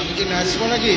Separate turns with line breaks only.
আমি কি নাচবো নাকি?